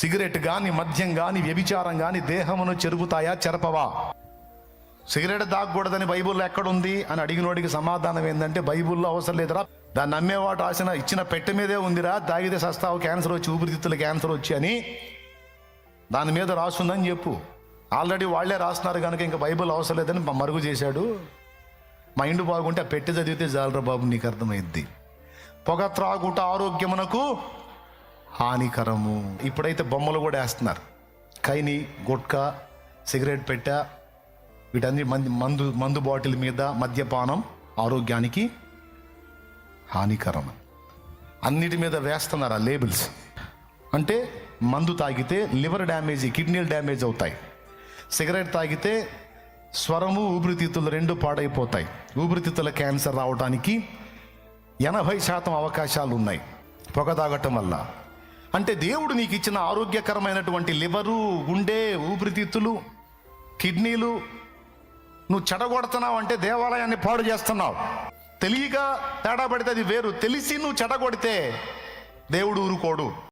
Cigarette కానీ మద్యం కానీ వ్యభిచారం కానీ దేహమును చెరుపుతాయా చెరపవా? సిగరెట్ దాగకూడదని బైబుల్లో ఎక్కడుంది? అని అడిగినోడికి సమాధానం ఏంటంటే బైబుల్లో అవసరం లేదురా. దాన్ని నమ్మేవాడు రాసిన ఇచ్చిన పెట్టె మీదే ఉందిరా. దాగితే సస్తావు క్యాన్సర్ వచ్చి ఊపిరితిత్తుల క్యాన్సర్ వచ్చి అని దాని మీద రాసుందని చెప్పు. ఆల్రెడీ వాళ్ళే రాస్తున్నారు కనుక ఇంకా బైబుల్ అవసరం లేదని మరుగు చేశాడు. మైండ్ బాగుంటే ఆ పెట్టి చదివితే జాలరా బాబు నీకు అర్థమైద్ది. పొగ త్రాగుట ఆరోగ్యమునకు హానికరము. ఇప్పుడైతే బొమ్మలు కూడా వేస్తున్నారు. కైని గుట్కా సిగరెట్ పెట్టా వీటన్ని మంది మందు మందు బాటిల్ మీద మద్యపానం ఆరోగ్యానికి హానికరం అన్నిటి మీద వేస్తున్నారు ఆ లేబుల్స్? అంటే మందు తాగితే లివర్ డ్యామేజ్ కిడ్నీలు డ్యామేజ్ అవుతాయి. సిగరెట్ తాగితే స్వరము ఊపిరితిత్తులు రెండు పాడైపోతాయి. ఊపిరితిత్తుల క్యాన్సర్ రావడానికి ఎనభై శాతం అవకాశాలు ఉన్నాయి పొగ తాగటం వల్ల. అంటే దేవుడు నీకు ఇచ్చిన ఆరోగ్యకరమైనటువంటి లివరు గుండె ఊపిరితిత్తులు కిడ్నీలు నువ్వు చెడగొడుతున్నావు అంటే దేవాలయాన్ని పాడు చేస్తున్నావు. తెలియక తేడా పడితే అది వేరు. తెలిసి నువ్వు చెడగొడితే దేవుడు ఊరుకోడు.